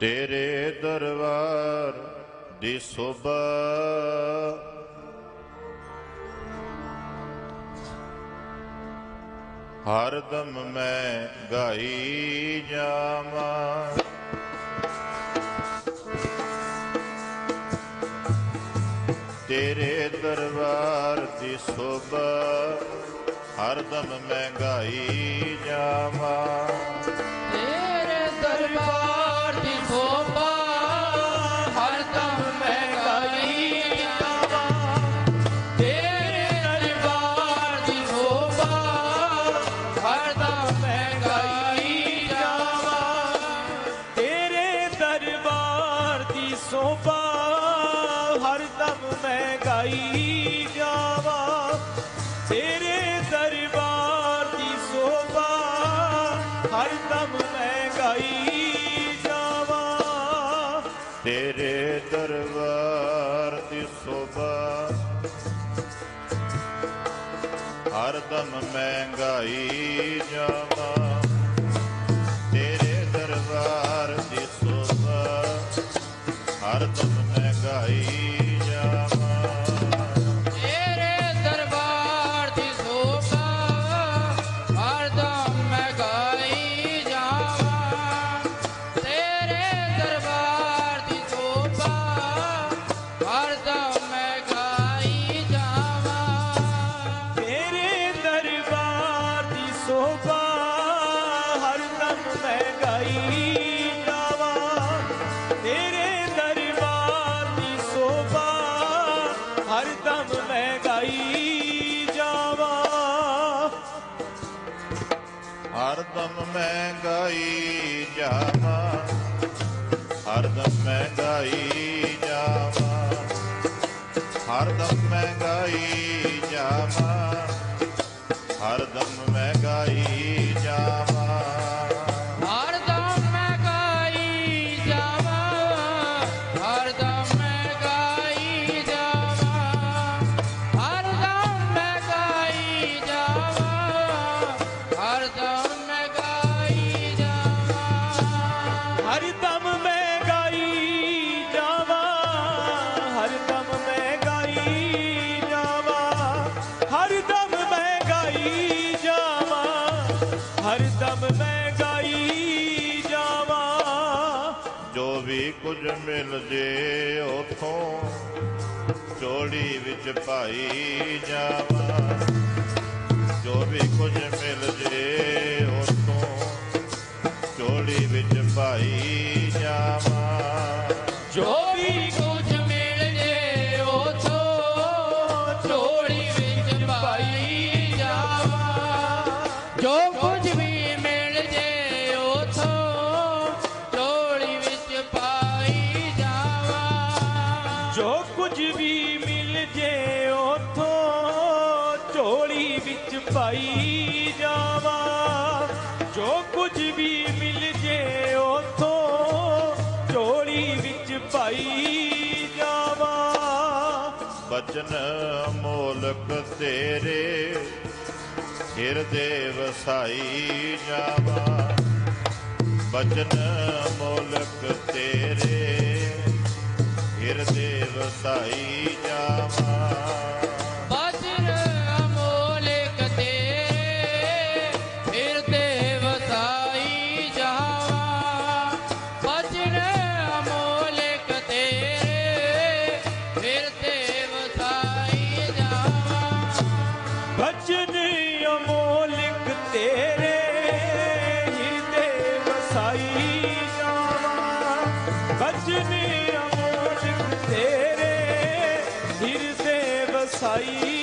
ਤੇਰੇ ਦਰਬਾਰ ਦੀ ਸੋਭਾ ਹਰ ਦਮ ਮੈਂ ਗਾਈ ਜਾਵਾਂ। ਤੇਰੇ ਦਰਬਾਰ ਦੀ ਸੋਭਾ ਹਰ ਦਮ ਮੈਂ ਗਾਈ ਜਾਵਾਂ। ਮੈਂ ਗਾਈ ਤੇਰੇ ਦਰਬਾਰ ਦੀ ਸੋਭਾ ਹਰਦਮ ਮੈਂ ਗਾਈ ਜਾਵਾਂ। ਤੇਰੇ ਦਰਬਾਰ ਦੀ ਸੋਭਾ, ਹਰ ਦਮ ਮੈਂ ਗਾਈ ਜਾਵਾਂ। ਹਰਦਮ ਮੈਂ ਗਾਈ ਜਾਵਾਂ। ਹਰ ਦਮ ਮੈਂ ਗਾਈ ਜਾਵਾਂ। ਹਰ ਦਮ ਮੈਂ ਗਾਈ ਜਾਵਾਂ। ਹਰ ਦਮ ਮੈਂ ਗਾਈ ਜਾਵਾਂ। ਹਰ ਦਮ ਮੈਂ ਗਾਈ ਜਾਵਾਂ। ਹਰਦਮ ਮੈਂ ਗਾਈ ਜਾਵਾਂ ਹਰਦਮ ਮੈਂ ਗਾਈ ਜਾਵਾਂ ਹਰਦਮ ਮੈਂ ਗਾਈ ਜਾਵਾਂ ਹਰਦਮ ਮੈਂ ਗਾਈ ਜਾਵਾਂ। ਜੋ ਵੀ ਕੁਝ ਮਿਲ ਜੇ ਉਥੋਂ, ਚੋੜੀ ਵਿੱਚ ਪਾਈ ਜਾਵਾਂ। ਜੋ ਵੀ ਕੁਝ ਮਿਲ ਜੇ ਉਥੋਂ ਚੋੜੀ ਵਿੱਚ ਪਾਈ ਜਾਵਾਂ। ਜੋ ਵੀ ਕੁਝ ਮਿਲ ਜੇ, ਉਥੋਂ ਝੋਲੀ ਵਿੱਚ ਪਾਈ ਜਾਵਾਂ। ਜੋ ਕੁਝ ਵੀ ਮਿਲ ਜੇ, ਉਥੋਂ ਝੋਲੀ ਵਿੱਚ ਪਾਈ ਜਾਵਾਂ। ਜੋ ਕੁਝ ਵੀ ਮਿਲ ਜੇ, ਉਥੋਂ ਝੋਲੀ ਵਿੱਚ ਪਾਈ ਜਾਵਾਂ। ਜੋ ਕੁਝ ਵੀ ਮਿਲ ਜੇ ਉਥੋਂ ਝੋਲੀ ਵਿੱਚ ਪਾਈ ਜਾਵਾਂ। ਬਚਨ ਮੋਲਕ ਤੇਰੇ ਹਿਰਦੇ ਵਸਾਈ ਜਾਵਾਂ। ਬਚਨ ਮੋਲਕ ਤੇਰੇ ਹਿਰਦੇ ਵਸਾਈ ਜਾਵਾਂ। साई